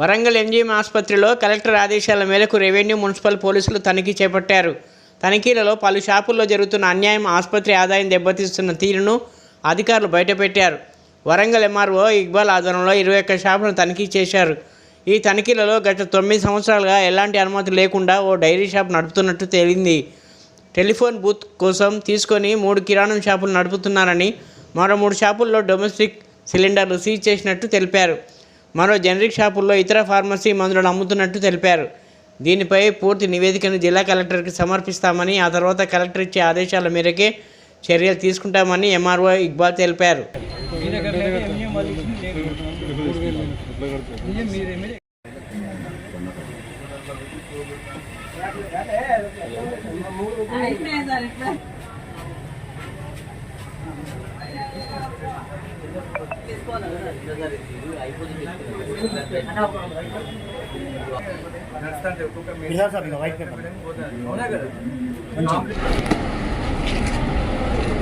Warangal MGM ఆసుపత్రిలో collector ఆదేశాల మేరకు రెవెన్యూ మున్సిపల్ పోలీసులు తనిఖీ చేపట్టారు. తనిఖీలలో పలు షాపుల్లో జరుగుతున్న అన్యాయం ఆసుపత్రి ఆదాయం దెబ్బతీస్తున్న తీరును అధికారులు బయటపెట్టారు. వరంగల్ ఎంఆర్ఓ ఇక్బాల్ ఆధ్వర్యంలో ఇరవై ఒక్క షాపులను తనిఖీ చేశారు. ఈ తనిఖీలలో గత తొమ్మిది సంవత్సరాలుగా ఎలాంటి అనుమతి లేకుండా ఓ డైరీ షాప్ నడుపుతున్నట్టు తేలింది. టెలిఫోన్ బూత్ కోసం తీసుకొని మూడు కిరాణం షాపులు నడుపుతున్నారని మరో మూడు షాపుల్లో డొమెస్టిక్ సిలిండర్లు సీజ్ చేసినట్టు తెలిపారు. మరో జనరిక్ షాపుల్లో ఇతర ఫార్మసీ మందులను అమ్ముతున్నట్టు తెలిపారు. దీనిపై పూర్తి నివేదికను జిల్లా కలెక్టర్కి సమర్పిస్తామని ఆ తర్వాత కలెక్టర్ ఇచ్చే ఆదేశాల మేరకే చర్యలు తీసుకుంటామని ఎంఆర్ఓ ఇక్బాల్ తెలిపారు. మీ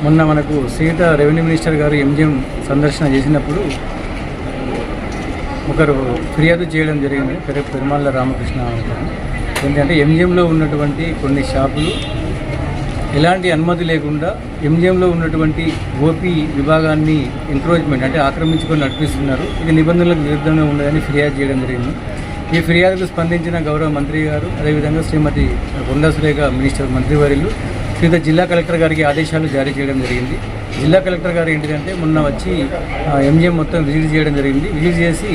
మొన్న మనకు సీత రెవెన్యూ మినిస్టర్ గారు ఎంజిఎం సందర్శన చేసినప్పుడు ఒకరు ఫిర్యాదు చేయడం జరిగింది పెరుమల్ల పెరుమాళ్ళ రామకృష్ణ గారు. ఏంటంటే ఎంజిఎంలో ఉన్నటువంటి కొన్ని షాపులు ఎలాంటి అనుమతి లేకుండా ఎంజిఎంలో ఉన్నటువంటి ఓపీ విభాగాన్ని ఎంక్రోచ్మెంట్ అంటే ఆక్రమించుకొని నడిపిస్తున్నారు. ఇది నిబంధనలకు విరుద్ధంగా ఉండదని ఫిర్యాదు చేయడం జరిగింది. ఈ ఫిర్యాదుకు స్పందించిన గౌరవ మంత్రి గారు అదేవిధంగా శ్రీమతి కొండా సురేఖ మినిస్టర్ మంత్రివర్యులు వివిధ జిల్లా కలెక్టర్ గారికి ఆదేశాలు జారీ చేయడం జరిగింది. జిల్లా కలెక్టర్ గారు ఏంటిదంటే మొన్న వచ్చి ఎంజిఎం మొత్తం విజిట్ చేయడం జరిగింది. విజిట్ చేసి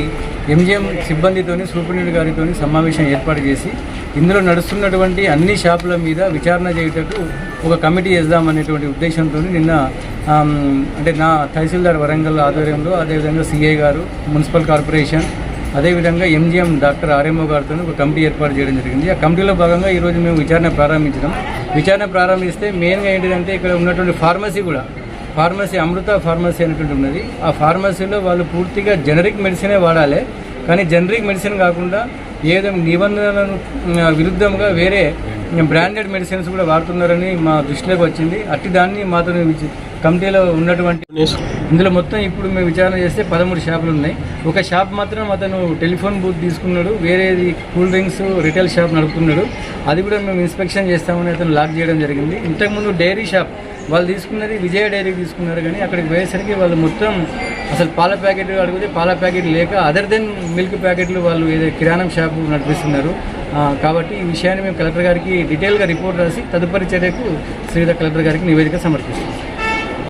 ఎంజిఎం సిబ్బందితోని సూపరింటెండెంట్ గారితో సమావేశం ఏర్పాటు చేసి ఇందులో నడుస్తున్నటువంటి అన్ని షాపుల మీద విచారణ చేయుటకు ఒక కమిటీ వేద్దామనేటువంటి ఉద్దేశంతో నిన్న అంటే నా తహసీల్దార్ వరంగల్ ఆధ్వర్యంలో అదేవిధంగా సిఐ గారు మున్సిపల్ కార్పొరేషన్ అదేవిధంగా ఎంజిఎం డాక్టర్ ఆర్ఎంఓ గారితో ఒక కమిటీ ఏర్పాటు చేయడం జరిగింది. ఆ కమిటీలో భాగంగా ఈరోజు మేము విచారణ ప్రారంభించడం విచారణ ప్రారంభిస్తే మెయిన్గా ఏంటిదంటే ఇక్కడ ఉన్నటువంటి ఫార్మసీ కూడా ఫార్మసీ అమృత ఫార్మసీ అనేటువంటి ఉన్నది. ఆ ఫార్మసీలో వాళ్ళు పూర్తిగా జనరిక్ మెడిసినే వాడాలి. కానీ జనరిక్ మెడిసిన్ కాకుండా ఏదో నిబంధనలను విరుద్ధంగా వేరే బ్రాండెడ్ మెడిసిన్స్ కూడా వాడుతున్నారని మా దృష్టిలోకి వచ్చింది. అట్టి దాన్ని మాతో కమిటీలో ఉన్నటువంటి ఇందులో మొత్తం ఇప్పుడు మేము విచారణ చేస్తే పదమూడు షాపులు ఉన్నాయి. ఒక షాప్ మాత్రం అతను టెలిఫోన్ బూత్ తీసుకున్నాడు. వేరేది కూల్ డ్రింక్స్ రిటైల్ షాప్ నడుపుతున్నాడు. అది కూడా మేము ఇన్స్పెక్షన్ చేస్తామని అతను లాక్ చేయడం జరిగింది. ఇంతకుముందు డైరీ షాప్ వాళ్ళు తీసుకున్నది విజయ డైరీ తీసుకున్నారు కానీ అక్కడికి పోయేసరికి వాళ్ళు మొత్తం అసలు పాల ప్యాకెట్ అడిగితే పాల ప్యాకెట్ లేక అదర్ దెన్ మిల్క్ ప్యాకెట్లు వాళ్ళు ఏదో కిరాణం షాపు నడిపిస్తున్నారు. కాబట్టి ఈ విషయాన్ని మేము కలెక్టర్ గారికి డీటెయిల్గా రిపోర్ట్ రాసి తదుపరి చర్యకు శ్రీధర్ కలెక్టర్ గారికి నివేదిక సమర్పిస్తాం